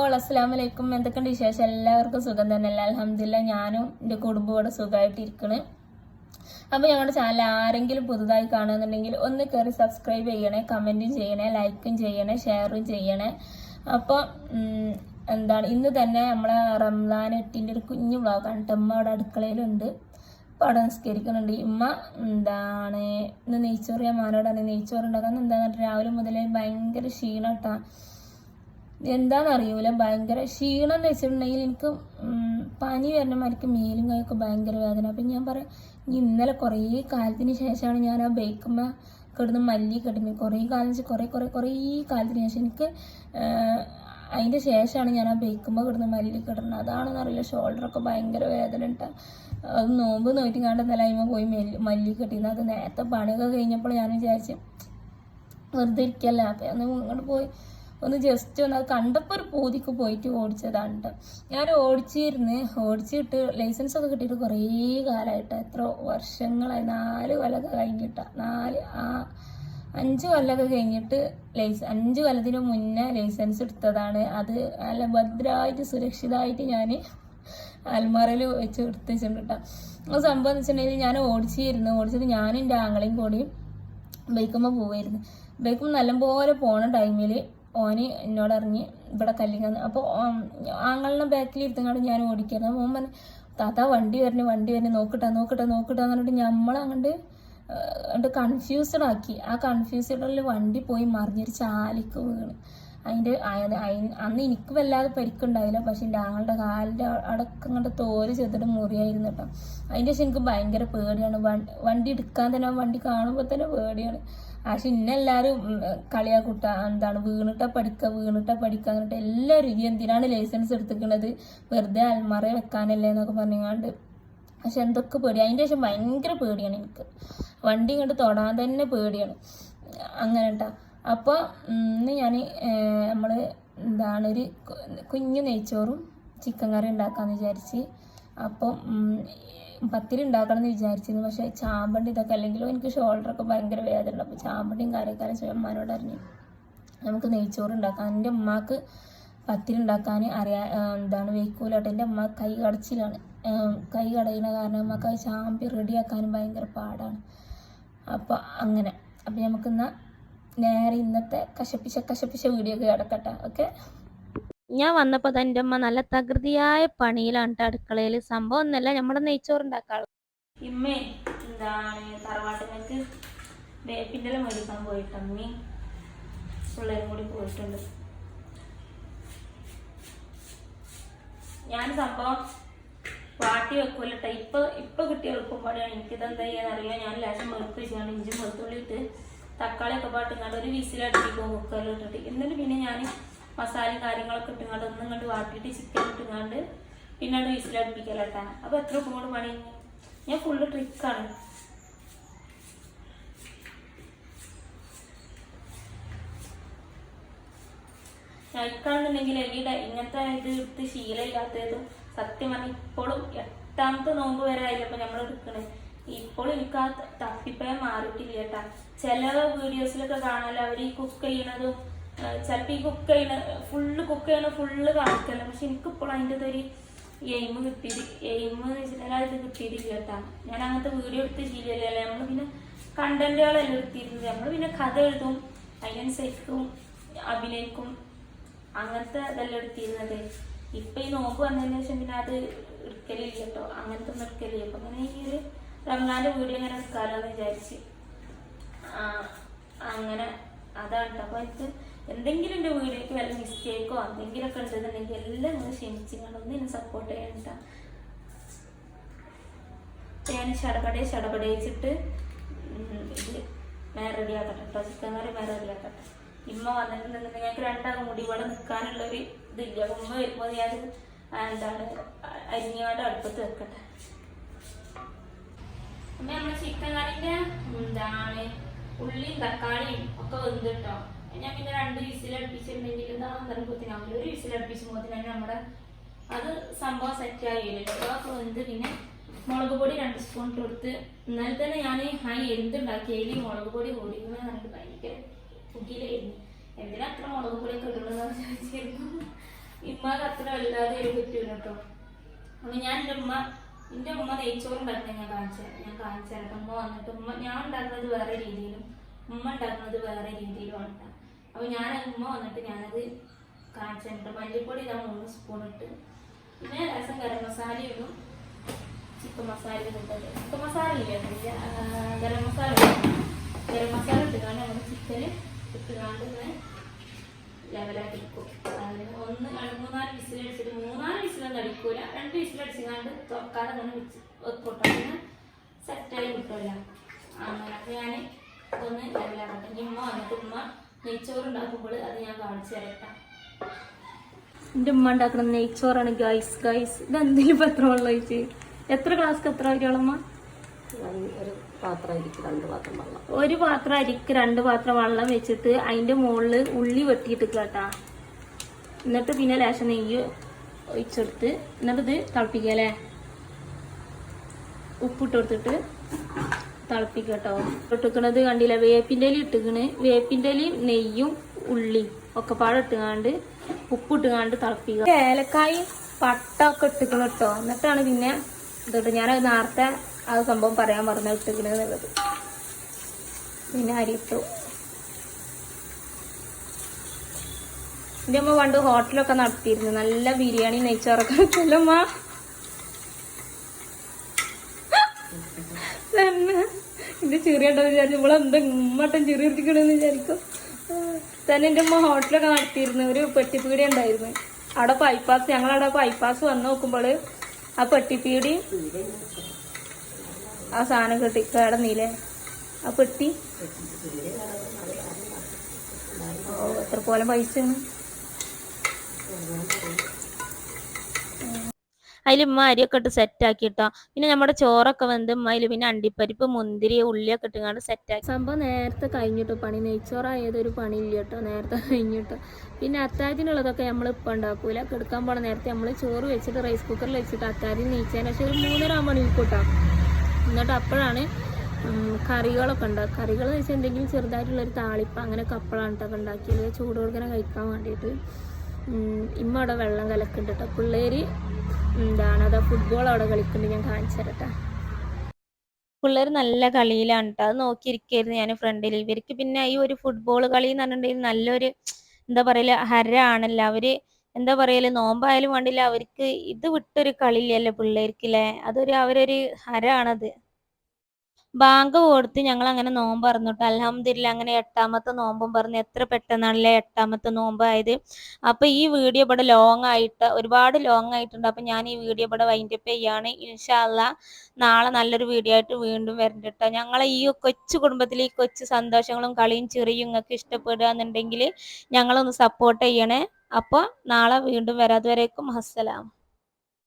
All അസ്സാം വലൈക്കും എന്തൊക്കെയുണ്ട് വിശേഷം? എല്ലാവർക്കും സുഖം തന്നെയല്ല അലഹമില്ല ഞാനും എന്റെ കുടുംബവും ഇവിടെ സുഖമായിട്ടിരിക്കണ്. അപ്പോൾ ഞങ്ങളുടെ ചാനൽ ആരെങ്കിലും പുതുതായി കാണുന്നുണ്ടെങ്കിൽ ഒന്ന് കയറി സബ്സ്ക്രൈബ് ചെയ്യണേ കമന്റും ചെയ്യണേ ലൈക്കും ചെയ്യണേ ഷെയറും ചെയ്യണേ. അപ്പോൾ എന്താണ് ഇന്ന് തന്നെ നമ്മളെ റംസാൻ എട്ടിന്റെ ഒരു കുഞ്ഞു വ്ളോഗാണ് കേട്ടോ. അവിടെ അടുക്കളയിലുണ്ട്. അപ്പോൾ അവിടെ നിസ്കരിക്കുന്നുണ്ട്. ഉമ്മ എന്താണ് ഇന്ന് നെയ്ച്ചോറ് ഞാൻ മാനോടാണ് നെയ്ച്ചോറ് രാവിലെ മുതലേ ഭയങ്കര ക്ഷീണട്ടാ. എന്താണെന്നറിയൂല. ഭയങ്കര ക്ഷീണം എന്ന് വെച്ചിട്ടുണ്ടെങ്കിൽ എനിക്ക് പനി വരുന്ന മാതിരിക്ക് മേലും കൈയൊക്കെ ഭയങ്കര വേദന. അപ്പം ഞാൻ പറയാം ഇനി ഇന്നലെ കുറേ കാലത്തിന് ശേഷമാണ് ഞാൻ ആ ബേക്കുമ്പോൾ കിടന്ന് മല്ലി കിടന്നു കുറേ കാലം വെച്ച് കുറേ കുറേ കുറേ കാലത്തിന് ശേഷം എനിക്ക് അതിന്റെ ശേഷമാണ് ഞാൻ ആ ബേക്കുമ്പോൾ കിടന്ന് മല്ലി കിടന്നത് അതാണെന്ന് അറിയില്ല ഷോൾഡറൊക്കെ ഭയങ്കര വേദന ഉണ്ടാ. അത് നോമ്പ് നോയിട്ട് കണ്ട അതിമ പോയി മല്ലി മല്ലി കെട്ടിയിരുന്നു അത് നേരത്തെ പണിയൊക്കെ കഴിഞ്ഞപ്പോൾ ഞാൻ വിചാരിച്ചു വെറുതെ ഇരിക്കല്ല. അപ്പം ഒന്ന് ഇങ്ങോട്ട് പോയി ഒന്ന് ജസ്റ്റ് ഒന്ന് അത് കണ്ടപ്പോൾ ഒരു പൂതിക്ക് പോയിട്ട് ഓടിച്ചതാണ് ഞാൻ ഓടിച്ചിരുന്ന് ഓടിച്ചിട്ട് ലൈസൻസ് ഒക്കെ കിട്ടിയിട്ട് കുറേ കാലമായിട്ട് എത്ര വർഷങ്ങളായി. നാല് കൊല്ലമൊക്കെ കഴിഞ്ഞിട്ട. നാല് ആ അഞ്ച് കൊല്ലമൊക്കെ കഴിഞ്ഞിട്ട് ലൈസൻസ് അഞ്ച് കൊല്ലത്തിന് മുന്നേ ലൈസൻസ് എടുത്തതാണ്. അത് നല്ല ഭദ്രമായിട്ട് സുരക്ഷിതമായിട്ട് ഞാൻ അൽമാറയിൽ വെച്ച് എടുത്ത് വെച്ചിട്ടുണ്ട് കേട്ടോ ആ സംഭവം എന്ന് വെച്ചിട്ടുണ്ടെങ്കിൽ ഞാൻ ഓടിച്ചിരുന്നു. ഓടിച്ചിട്ട് ഞാനും എന്റെ ആങ്ങളെയും കൂടി ബൈക്കുമ്പോൾ പോവായിരുന്നു. ബൈക്കുമ്പോൾ നല്ലപോലെ പോണ ടൈമിൽ ഓന് എന്നോട് ഇറങ്ങി ഇവിടെ കല്ലിങ്ങന്ന് അപ്പോൾ ആങ്ങളുടെ ബാക്കിൽ ഇരുത്തങ്ങാണ്ട് ഞാൻ ഓടിക്കുന്നത് ഓൻ പറഞ്ഞു താത്ത വണ്ടി വരണേ വണ്ടി വരണേ നോക്കട്ടെ നോക്കട്ടെ നോക്കട്ടെ എന്ന് പറഞ്ഞിട്ട് നമ്മളങ്ങോട്ട് എന്നിട്ട് കൺഫ്യൂസ്ഡ് ആക്കി. ആ കൺഫ്യൂസ്ഡിൽ വണ്ടി പോയി മറിഞ്ഞൊരു ചാലിക്ക് വീണ്. അതിന്റെ അന്ന് എനിക്ക് വല്ലാതെ പരിക്കുണ്ടായില്ല. പക്ഷെ എന്റെ ആളുടെ കാലിന്റെ അടക്കം കണ്ട് തോൽ ചെത്തിട്ട് മുറിയായിരുന്നു കേട്ടോ. അതിന്റെ ശേഷം എനിക്ക് ഭയങ്കര പേടിയാണ്. വണ്ടി എടുക്കാൻ തന്നെ വണ്ടി കാണുമ്പോൾ തന്നെ പേടിയാണ്. പക്ഷെ ഇന്നെല്ലാവരും കളിയാക്കുട്ട എന്താണ് വീണിട്ട പഠിക്കുക വീണിട്ട പഠിക്കുക എന്നിട്ട് എല്ലാവരും ഈ എന്തിനാണ് ലൈസൻസ് എടുത്തിക്കണത് വെറുതെ അൽമറ വെക്കാനല്ലേ എന്നൊക്കെ പറഞ്ഞാണ്ട് പക്ഷെ എന്തൊക്കെ പേടി അതിന്റെ ശേഷം ഭയങ്കര പേടിയാണ് എനിക്ക്. വണ്ടി ഇങ്ങോട്ട് തൊടാൻ തന്നെ പേടിയാണ്. അങ്ങനെ കേട്ടോ അപ്പോൾ ഇന്ന് ഞാൻ നമ്മൾ എന്താണ് ഒരു കുഞ്ഞു നെയ്ച്ചോറും ചിക്കൻ കറി ഉണ്ടാക്കാമെന്ന് വിചാരിച്ച് അപ്പം പത്തിരി ഉണ്ടാക്കണം എന്ന് വിചാരിച്ചിരുന്നു. പക്ഷേ ചാമ്പണ്ടി ഇതൊക്കെ അല്ലെങ്കിലും എനിക്ക് ഷോൾഡറൊക്കെ ഭയങ്കര വേദന അപ്പോൾ ചാമ്പണ്ടിയും കാര്യക്കാരും അമ്മമാരോട് അറിഞ്ഞു നമുക്ക് നെയ്ച്ചോറ് ഉണ്ടാക്കാം. എന്റെ ഉമ്മാക്ക് പത്തിരി ഉണ്ടാക്കാൻ അറിയാ എന്താണ് വെയ്ക്കൂലാട്ടോ എന്റെ അമ്മ കൈ കടച്ചിലാണ്. കൈ കടയുന്ന കാരണം നമുക്ക് അത് ചാമ്പി റെഡിയാക്കാനും ഭയങ്കര പാടാണ്. അപ്പോൾ അങ്ങനെ. അപ്പോൾ നമുക്കിന്ന് നേരെ ഇന്നത്തെ കശപ്പിച്ച കശപ്പിച്ച വീഡിയോ ഒക്കെ കിടക്കട്ടെ. ഓക്കെ? ഞാൻ വന്നപ്പോ തന്നെ എന്റെ അമ്മ നല്ല തകൃതിയായ പണിയിലാണ് അടുക്കളയിൽ സംഭവം ഒന്നല്ല നമ്മുടെ നെയ്ച്ചോറ് ഉണ്ടാക്കാറ് ഇമ്മേ എന്താണ് തറവാട്ടിലേക്ക് വേപ്പിന്റെ മേടിക്കാൻ പോയിട്ട് അമ്മയും പിള്ളേരും കൂടി പോയിട്ടുണ്ട്. ഞാൻ സംഭവം വാട്ടി വെക്കൂലട്ട. ഇപ്പൊ ഇപ്പൊ കിട്ടിയ എനിക്കിത് എന്താ ചെയ്യാൻ അറിയാം ഞാൻ ലേശം വെളുപ്പ് വെച്ചാണ് ഇഞ്ചും വെളുത്തുള്ളി ഇട്ട് തക്കാളി ഒക്കെ ഒരു വിസിലടിപ്പിക്കും കുക്കറിൽ എന്നിട്ട് പിന്നെ ഞാൻ മസാലയും കാര്യങ്ങളൊക്കെ ഇട്ടുങ്ങാണ്ട് ഒന്നും കണ്ട് വാട്ടിയിട്ട് ചിക്കൻ ഇട്ടുങ്ങാണ്ട് പിന്നെ അത് വിസിലടിപ്പിക്കലട്ടാ അപ്പൊ എത്ര കൊണ്ട് പണി? ഞാൻ ഫുള്ള് ട്രിക്കാണ് കഴിക്കാണെന്നുണ്ടെങ്കിൽ എലിയുടെ ഇങ്ങനത്തെ ഇത് എടുത്ത് ശീലമില്ലാത്തതും സത്യം പറഞ്ഞാൽ ഇപ്പോഴും എട്ടാമത്തെ നോമ്പ് വരെ ആയില്ലപ്പോ നമ്മൾ എടുക്കണേ ഇപ്പോഴും എനിക്ക് ആ തപ്പിപ്പയം മാറിയിട്ടില്ല കേട്ടാ ചില വീഡിയോസിലൊക്കെ കാണാല്ലോ അവർ ഈ കുക്ക് ചെയ്യണതും ചിലപ്പോൾ ഈ കുക്ക് ചെയ്യണ ഫുള്ള് കുക്ക് ചെയ്യണ ഫുള്ള് കാണിക്കല്ല. പക്ഷെ എനിക്കിപ്പോഴും അതിന്റെ ഒരു എയിം കിട്ടിയത് എയിം എന്ന് വെച്ചിട്ടുണ്ടെങ്കിൽ അത് കിട്ടിയിട്ടില്ല കേട്ടാ. ഞാൻ അങ്ങനത്തെ വീഡിയോ എടുത്ത് ശീലമല്ലേ നമ്മൾ പിന്നെ കണ്ടന്റുകളെല്ലാം എടുത്തിരുന്നത്. നമ്മൾ പിന്നെ കഥ എഴുതും അതിനനുസരിക്കും അഭിനയിക്കും അങ്ങനത്തെ ഇതെല്ലാം എടുത്തിരുന്നത്. ഇപ്പൊ ഈ നോമ്പ് വന്നതിന് ശേഷം പിന്നെ അത് എടുക്കലില്ല കേട്ടോ. അങ്ങനത്തെ ഒന്നും എടുക്കലില്ല. അപ്പൊ അങ്ങനെ ഈ ഒരു റംഗാന്റെ വീഡിയോ ഇങ്ങനെ എടുക്കാലോ എന്ന് വിചാരിച്ച് അങ്ങനെ അതാണ് കേട്ടോ. അപ്പൊ എനിക്ക് എന്തെങ്കിലും എന്റെ വീഡിയോക്ക് വല്ല മിസ്റ്റേക്കോ എന്തെങ്കിലുമൊക്കെ ഉണ്ടെന്നുണ്ടെങ്കിൽ എല്ലാം നിങ്ങൾ ക്ഷമിച്ചിങ്ങനെ ഒന്ന് എന്നെ സപ്പോർട്ട് ചെയ്യണ്ട ഞാൻ ചടപടെ വെച്ചിട്ട് ഇത് മേറെ റെഡിയാക്കട്ടെ കേട്ടോ ചിക്കൻ കറി റെഡി റെഡിയാക്കട്ടെ ഇമ്മ വന്നിട്ടുണ്ടെങ്കിൽ ഞങ്ങൾക്ക് രണ്ടാം കൂടി ഇവിടെ നിൽക്കാനുള്ള ഒരു ഇതില്ല. അപ്പം ഉമ്മ വരുമ്പോൾ ഞാൻ എന്താണ് അരിഞ്ഞാണ്ട് അടുപ്പത്ത് വെക്കട്ടെ. അമ്മ നമ്മുടെ ചിക്കൻ കറിക്ക് എന്താണ് ഉള്ളിയും തക്കാളിയും ഒക്കെ വെന്തിട്ടോ? ഞാൻ പിന്നെ രണ്ട് വിസിലടുപ്പിച്ചിട്ടുണ്ടെങ്കിൽ ഇതാ അന്നേരപ്പത്തിനാവില്ല ഒരു വിസിലടുപ്പിച്ചുമ്പോൾ തന്നെ നമ്മുടെ അത് സംഭവം സെറ്റ് ആയില്ലോ? അതൊക്കെ വെന്ത് പിന്നെ മുളക് പൊടി രണ്ട് സ്പൂൺ ഇട്ട് കൊടുത്ത് ഇന്നലെ തന്നെ ഞാൻ ആ എന്തുണ്ടാക്കിയതിൽ മുളക് പൊടി കൂടി നമുക്ക് ഭയങ്കര പുകിലായിരുന്നു എന്തിനാ അത്ര മുളക് പൊടിയൊക്കെ ഇടുന്നതെന്ന് ചോദിച്ചിരുന്നു. ഇമ്മക്ക് അത്ര വല്ലാതെ ഒരു പറ്റൂല കേട്ടോ. അപ്പൊ ഞാൻ എന്റെ ഉമ്മ എന്റെ ഉമ്മ നെയ്ച്ചോറും ഉണ്ടാക്കുന്നത് ഞാൻ കാണിച്ചു ഞാൻ കാണിച്ചു തരാം. ഉമ്മ വന്നിട്ട് ഉമ്മ ഞാൻ ഉണ്ടാക്കുന്നത് വേറെ രീതിയിലും ഉമ്മ ഉണ്ടാക്കുന്നത് വേറെ രീതിയിലും ട്ടോ. അപ്പൊ ഞാൻ ഉമ്മ വന്നിട്ട് ഞാനത് കാണിച്ചിട്ട് മല്ലിപ്പൊടി ഇതാ മൂന്ന് സ്പൂൺ ഇട്ട്. പിന്നെ രസം ഗരം മസാല ചിക്കൻ മസാല ഇട്ടത് ചിക്കൻ മസാല ഇല്ല? ഗരം മസാല. ഗരം മസാല ഇട്ടുകൊണ്ട് നമ്മൾ ചിക്കന് ഇട്ടുകൊണ്ട് ഇങ്ങനെ ലെവലാക്കി എടുക്കും. അതിന് ഒന്ന് മൂന്നാൽ വിസിലടിച്ചിട്ട് മൂന്നാൽ വിസിലൊന്നും അടിക്കൂല രണ്ട് വിസിലടിച്ചുകൊണ്ട് തുറക്കാതെ അങ്ങനെ വെച്ച് വെക്കോട്ടെ സെറ്റായി കിട്ടുമല്ല അങ്ങനെ ഞാൻ ഒന്ന് ലെവലാക്കട്ടെ ഉമ്മ വന്നിട്ട് ഉമ്മ നെയ്ച്ചോറ് ഉണ്ടാക്കുമ്പോൾ അത് ഞാൻ കാണിച്ചു തരട്ടെ. എന്റെ ഉമ്മ ഉണ്ടാക്കുന്ന നെയ്ച്ചോറാണ് ഗൈസ് ഗൈസ് ഇത് എന്തെങ്കിലും പത്രം വെള്ളം ഒഴിച്ച്? എത്ര ഗ്ലാസ്ക്ക് എത്ര വരികളമ്മ ഒരു പാത്രം ഇരിക്കും രണ്ട് പാത്രം വെള്ളം. ഒരു പാത്രം അരിക്ക് രണ്ട് പാത്രം വെള്ളം വെച്ചിട്ട് അതിന്റെ മുകളിൽ ഉള്ളി വെട്ടിയിട്ട് കേട്ടാ. എന്നിട്ട് പിന്നെ ലേശം നെയ്യ് ഒഴിച്ചെടുത്ത് എന്നിട്ട് ഇത് തിളപ്പിക്കുക അല്ലേ? ഉപ്പിട്ട് കൊടുത്തിട്ട് തിളപ്പിക്കുക ഇട്ടുക്കണത് ഇട്ടിക്കണത് കണ്ടില്ല? വേപ്പിന്റെ ഇല ഇട്ടിക്കണ്. വേപ്പിന്റെ ഇലയും നെയ്യും ഉള്ളി ഒക്കെ പാടെ ഇട്ടുകാണ്ട് ഉപ്പ് ഇട്ടുകാണ്ട് തിളപ്പിക്കുക. ഏലക്കായും പട്ട ഒക്കെ ഇട്ടിക്കണം കേട്ടോ. എന്നിട്ടാണ് പിന്നെ ഇതിട്ട് ഞാൻ നേരത്തെ ആ സംഭവം പറയാൻ പറഞ്ഞ ഇട്ടിക്കണെന്നുള്ളത്. പിന്നെ അരിയിട്ടു. എന്റെ അമ്മ പണ്ട് ഹോട്ടലൊക്കെ നടത്തിയിരുന്നു. നല്ല ബിരിയാണി നെയ്ച്ചോറൊക്കെ വെച്ചല്ലമ്മ തന്നെ. ഇത് ചെറിയട്ടോ വിചാരിച്ചു ഇവിടെ എന്താ ഉമ്മട്ടം ചെറിയ ഇരിക്കണെന്ന് വിചാരിക്കും തന്നെ എന്റെ ഉമ്മ ഹോട്ടലൊക്കെ നടത്തിയിരുന്നു. ഒരു പെട്ടിപ്പീടി ഉണ്ടായിരുന്നു. അവിടെ ബൈപ്പാസ് ഞങ്ങളവിടെ ബൈപ്പാസ് വന്ന് നോക്കുമ്പോൾ ആ പെട്ടിപ്പീടി ആ സാധനം കെട്ടി. കിടന്നില്ലേ ആ പെട്ടി. എത്ര പോലെ പൈസയാണ്? അതിൽ ഉമ്മ അരിയൊക്കെ ഇട്ട് സെറ്റാക്കി കേട്ടോ പിന്നെ നമ്മുടെ ചോറൊക്കെ വെന്ത് ഉമ്മ അതിൽ പിന്നെ അണ്ടിപ്പരിപ്പ് മുന്തിരി ഉള്ളിയൊക്കെ ഇട്ടുകൊണ്ട് സെറ്റാക്കി സംഭവം നേരത്തെ കഴിഞ്ഞിട്ടോ പണി? നെയ്ച്ചോറായതൊരു പണിയില്ല കേട്ടോ നേരത്തെ കഴിഞ്ഞിട്ടോ. പിന്നെ അത്താഴത്തിനുള്ളതൊക്കെ നമ്മൾ ഇപ്പം ഉണ്ടാക്കൂല. കിടക്കാൻ പോണ നേരത്തെ നമ്മൾ ചോറ് വെച്ചിട്ട് റൈസ് കുക്കറിൽ വെച്ചിട്ട് അത്താഴത്തിന് നെയ്ച്ചതിന് ശേഷം ഒരു മൂന്നര ആകുമ്പോൾ നീക്കൂട്ടോ എന്നിട്ട് അപ്പോഴാണ് കറികളൊക്കെ ഉണ്ടാക്കുക കറികൾ എന്ന് വെച്ചാൽ എന്തെങ്കിലും ചെറുതായിട്ടുള്ളൊരു താളിപ്പ് അങ്ങനെ കപ്പളാണ് കേട്ടോ ഉണ്ടാക്കിയത്. ചൂട് കഴിക്കാൻ വേണ്ടിയിട്ട്. ഇമ്മ അവിടെ വെള്ളം കലക്കുന്നുണ്ട് കേട്ടോ പിള്ളേർ എന്താണ്? അതാ ഫുട്ബോൾ അവിടെ കളിക്കുന്നുണ്ട്. ഞാൻ കാണിച്ചു തരട്ടെ. പിള്ളേർ നല്ല കളിയിലാണ് കേട്ടോ അത് നോക്കിയിരിക്കായിരുന്നു ഞാൻ ഫ്രണ്ടിൽ ഇവർക്ക് പിന്നെ ഈ ഒരു ഫുട്ബോൾ കളി എന്ന് പറഞ്ഞിട്ടുണ്ടെങ്കിൽ നല്ലൊരു എന്താ പറയല ഹരാണല്ലോ അവർ എന്താ പറയൽ നോമ്പായാലും വേണ്ടില്ല. അവർക്ക് ഇത് വിട്ടൊരു കളിയില്ലല്ലോ പിള്ളേർക്കില്ലേ? അതൊരു അവരൊരു ഹരാണത് ബാങ്ക് കൊടുത്ത് ഞങ്ങൾ അങ്ങനെ നോമ്പ് പറഞ്ഞിട്ട് അലഹമില്ല അങ്ങനെ എട്ടാമത്തെ നോമ്പും പറഞ്ഞ് എത്ര പെട്ടെന്നാണല്ലേ എട്ടാമത്തെ നോമ്പായത്. അപ്പൊ ഈ വീഡിയോ ഇവിടെ ലോങ് ആയിട്ട് ഒരുപാട് ലോങ് ആയിട്ടുണ്ട്. അപ്പൊ ഞാൻ ഈ വീഡിയോ ഇവിടെ വൈൻഡപ്പ് ചെയ്യാണ്. ഇൻഷാല്ല നാളെ നല്ലൊരു വീഡിയോ ആയിട്ട് വീണ്ടും വരണ്ട കേട്ടോ ഞങ്ങളെ ഈ കൊച്ചു കുടുംബത്തിൽ ഈ കൊച്ചു സന്തോഷങ്ങളും കളിയും ചെറിയും നിങ്ങൾക്ക് ഇഷ്ടപ്പെടുക എന്നുണ്ടെങ്കിൽ ഞങ്ങളൊന്ന് സപ്പോർട്ട് ചെയ്യണേ. അപ്പോൾ നാളെ വീണ്ടും വരാതുവരേക്കും അസ്സലാം.